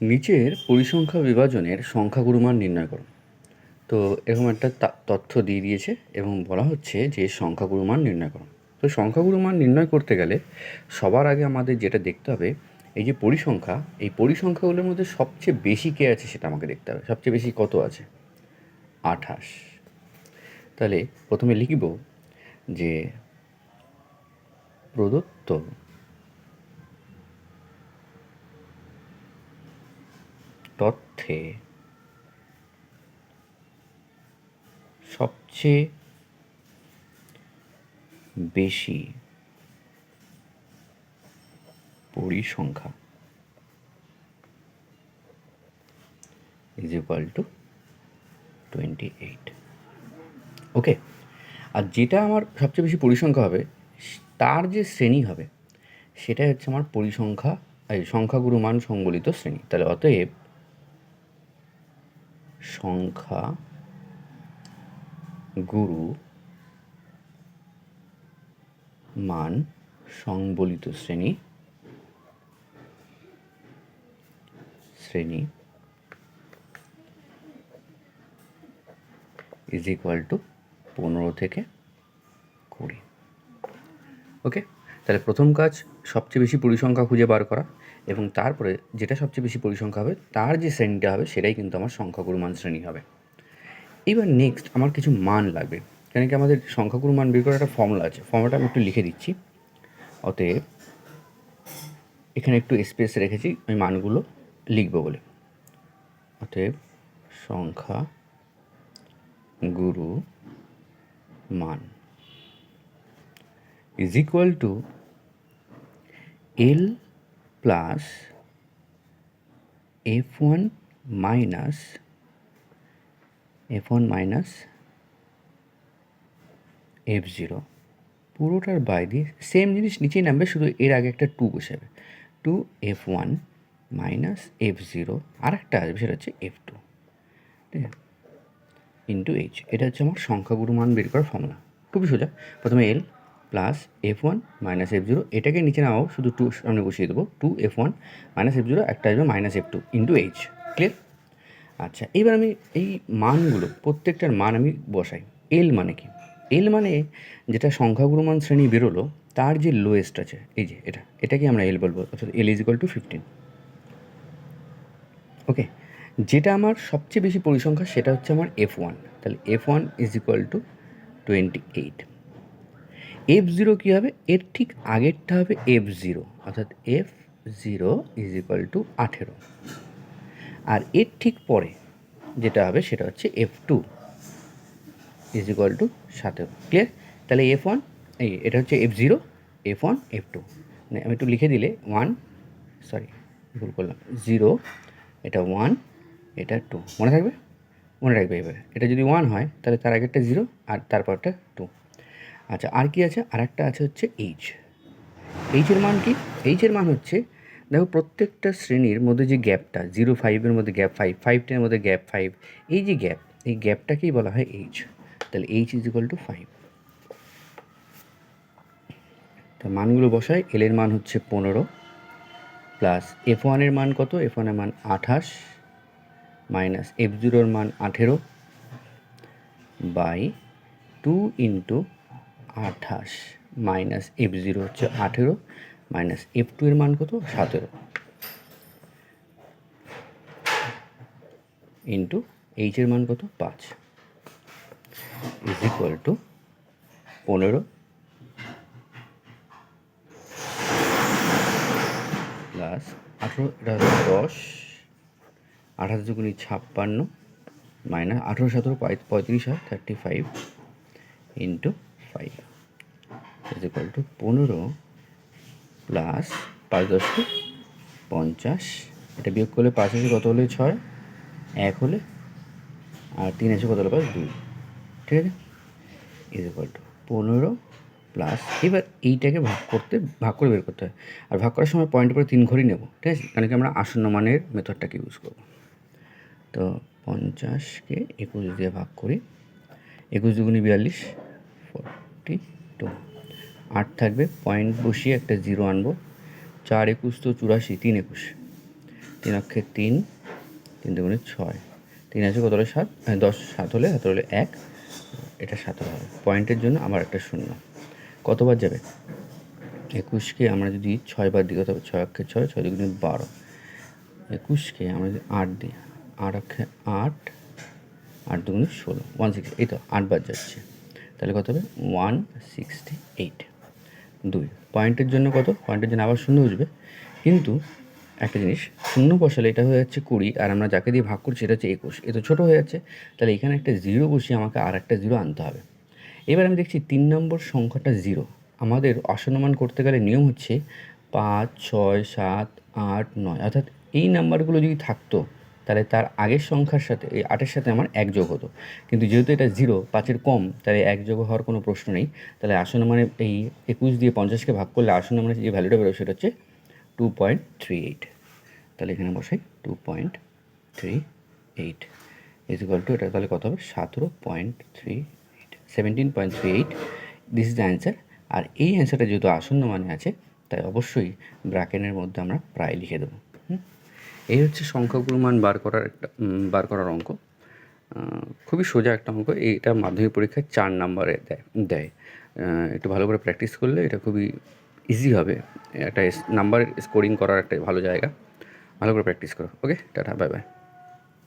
নিচের পরিসংখ্যা বিভাজনের সংখ্যাগুরু মান নির্ণয় করো তো এরকম একটা তথ্য দিয়ে দিয়েছে এবং বলা হচ্ছে যে সংখ্যাগুরু মান নির্ণয় করো তো সংখ্যাগুরু মান নির্ণয় করতে গেলে সবার আগে আমাদের যেটা দেখতে হবে, এই যে পরিসংখ্যা, এই পরিসংখ্যাগুলোর মধ্যে সবচেয়ে বেশি কে আছে সেটা আমাকে দেখতে হবে। সবচেয়ে বেশি কত আছে? আঠাশ। তাহলে প্রথমে লিখব যে প্রদত্ত তথ্যে সবচেয়ে বেশি পরিসংখ্যা is equal to twenty eight okay আর যেটা আমার সবচেয়ে বেশি পরিসংখ্যা হবে, তার যে শ্রেণি হবে, সেটাই হচ্ছে আমার পরিসংখ্যা, এই সংখ্যাগুরু মান সংবলিত শ্রেণি। তাহলে অতএব সংখ্যা গুরু মান সংবলিত শ্রেণি শ্রেণি ইজ ইকুয়াল টু পনেরো থেকে কুড়ি। ওকে তাহলে প্রথম কাজ সবচেয়ে বেশি পরিসংখ্যা খুঁজে বার করা এবং তারপরে যেটা সবচেয়ে বেশি পরিসংখ্যা হবে, তার যে শ্রেণীটা হবে সেটাই কিন্তু আমার সংখ্যাগুরু মান শ্রেণি হবে। এবার নেক্সট আমার কিছু মান লাগবে কেন কি আমাদের সংখ্যাগুরু মান বের করার একটা ফর্মুলা আছে ফর্মুলাটা আমি একটু লিখে দিচ্ছি। অতএব এখানে একটু স্পেস রেখেছি ওই মানগুলো লিখব বলে। অতএব সংখ্যা গুরু মান is equal to L plus F1 minus F1 minus F0 পুরোটার বাই দিয়ে সেম জিনিস নিচেই নামবে, শুধু এর আগে একটা টু বসাবে। Two F one minus F zero আর একটা আসবে, সেটা হচ্ছে এফ টু ঠিক আছে? ইন্টু এইচ এটা হচ্ছে আমার সংখ্যাগুরু মান বের করার ফর্মুলা খুবই সোজা। প্রথমে L plus F one minus F zero এটাকে নিচে নামাবো, শুধু টু সামনে বসিয়ে দেবো two F one minus F zero একটা আসবে minus F two into H clear আচ্ছা এবার আমি এই মানগুলো, প্রত্যেকটার মান আমি বসাই। এল মানে কি? এল মানে যেটা সংখ্যাগুরু মান শ্রেণি বেরোলো, তার যে লোয়েস্ট আছে, এই যে এটা, এটাকে আমরা এল বলব, অর্থাৎ L is equal to fifteen okay যেটা আমার সবচেয়ে বেশি পরিসংখ্যা, সেটা হচ্ছে আমার এফ ওয়ান তাহলে F one is equal to twenty eight F zero কী হবে? এর ঠিক আগেরটা হবে এফ জিরো অর্থাৎ F zero is equal to আঠেরো। আর এর ঠিক পরে যেটা হবে সেটা হচ্ছে F two is equal to সতেরো। ক্লিয়ার তাহলে এফ ওয়ান এই এটা হচ্ছে F zero F one F two মানে আমি একটু লিখে দিলে ওয়ান সরি ভুল করলাম। জিরো এটা ওয়ান এটা টু মনে থাকবে? মনে রাখবে এবার। এটা যদি ওয়ান হয়, তাহলে তার আগেরটা জিরো আর তারপরটা টু আচ্ছা আর কি আছে? আর একটা আছে হচ্ছে এইচ এইচের মান কি? এইচের মান হচ্ছে, দেখো প্রত্যেকটা শ্রেণির মধ্যে যে গ্যাপটা জিরো ফাইভের মধ্যে গ্যাপ ফাইভ ফাইভ টেনের মধ্যে গ্যাপ ফাইভ এই যে গ্যাপ এই গ্যাপটাকেই বলা হয় এইচ তাহলে H is equal to five তা মানগুলো বসায় এল এর মান হচ্ছে পনেরো প্লাস এফ ওয়ানের মান কত? এফ ওয়ানের মান আঠাশ মাইনাস এফ জিরোর মান আঠেরো বাই টু ইন্টু আঠাশ মাইনাস এফ জিরো হচ্ছে আঠেরো, মাইনাস এফ টু এর মান কত? সতেরো। ইন্টু এইচের মান কত? পাঁচ। ইজ ইকুয়াল টু পনেরো প্লাস আঠেরো, এটা হচ্ছে দশ, আঠাশ দুগুনি ছাপ্পান্ন, মাইনাস আঠেরো সতেরো পঁয়ত্রিশ হয় thirty five into five is equal to পনেরো প্লাস পাঁচ দশকে পঞ্চাশ। এটা বিয়োগ করলে পাঁচ আছে কত হলে ছয়? এক হলে আর তিন আছে কত হলে পাঁচ? দুই। ঠিক আছে? ইজ ইকুয়াল টু পনেরো প্লাস এবার এইটাকে ভাগ করতে, ভাগ করে বের করতে হয়। আর ভাগ করার সময় পয়েন্টের পরে তিন ঘরই নেব, ঠিক আছে? কারণ কি আমরা আসন্ন মানের মেথডটাকে ইউজ করব। তো পঞ্চাশকে একুশ দিয়ে ভাগ করি। একুশ দুগুনি বিয়াল্লিশ ফোরটি টু আট থাকবে পয়েন্ট বসিয়ে একটা জিরো আনব। চার একুশ তো চুরাশি তিন একুশ। তিন অক্ষে তিন তিন দুগুণে ছয়। তিন আছে কত হলে সাত? হ্যাঁ, দশ সাত হলে হাতে হলে এক। এটা সাত হবে। পয়েন্টের জন্য আবার একটা শূন্য। কতবার যাবে? একুশকে আমরা যদি ছয় বার দিই কত হবে ছয় অক্ষে ছয় ছয় দুগুণে বারো। একুশকে আমরা যদি আট দিই আট অক্ষে আট আট দুগুণে ষোলো। ওয়ান সিক্সটি এই তো আটবার যাচ্ছে। তাহলে কত হবে? ওয়ান সিক্সটি এইট দুই পয়েন্টের জন্য কত? পয়েন্টের জন্য আবার শূন্য বুঝবে কিন্তু একটা জিনিস, শূন্য বসালে এটা হয়ে যাচ্ছে কুড়ি, আর আমরা যাকে দিয়ে ভাগ করছি, এটা হচ্ছে একুশ। এ তো ছোটো হয়ে যাচ্ছে। তাহলে এখানে একটা জিরো বসিয়ে আমাকে আর একটা জিরো আনতে হবে। এবার আমি দেখছি তিন নম্বর সংখ্যাটা জিরো আমাদের অসনমান করতে গেলে নিয়ম হচ্ছে পাঁচ, ছয়, সাত, আট, নয়। অর্থাৎ এই নাম্বারগুলো যদি থাকতো তাহলে তার আগের সংখ্যার সাথে, এই আটের সাথে আমার এক যোগ হতো। কিন্তু যেহেতু এটা জিরো পাঁচের কম, তাহলে এক যোগ হওয়ার কোনো প্রশ্ন নেই। তাহলে আসন্ন মানে এই একুশ দিয়ে পঞ্চাশকে ভাগ করলে আসন্ন মানে যে ভ্যালুটা বেরোবে সেটা হচ্ছে টু পয়েন্ট থ্রি এইট তাহলে এখানে বসাই two point three eight is two এটা তাহলে কত হবে? সতেরো point three eight seventeen point three eight this is the answer আর এই অ্যান্সারটা যেহেতু আসন্ন মানে আছে, তাই অবশ্যই ব্র্যাকেনের মধ্যে আমরা প্রায় লিখে দেবো। হুম? এই হচ্ছে সংখ্যাগুলো মান বার করার একটা বার করার অঙ্ক। খুবই সোজা একটা অঙ্ক, এইটা মাধ্যমিক পরীক্ষায় চার নাম্বারে দেয় দেয়। একটু ভালো করে প্র্যাকটিস করলে এটা খুবই ইজি হবে। একটা নাম্বার স্কোরিং করার একটা ভালো জায়গা। ভালো করে প্র্যাকটিস করো ওকে টাটা বাই বাই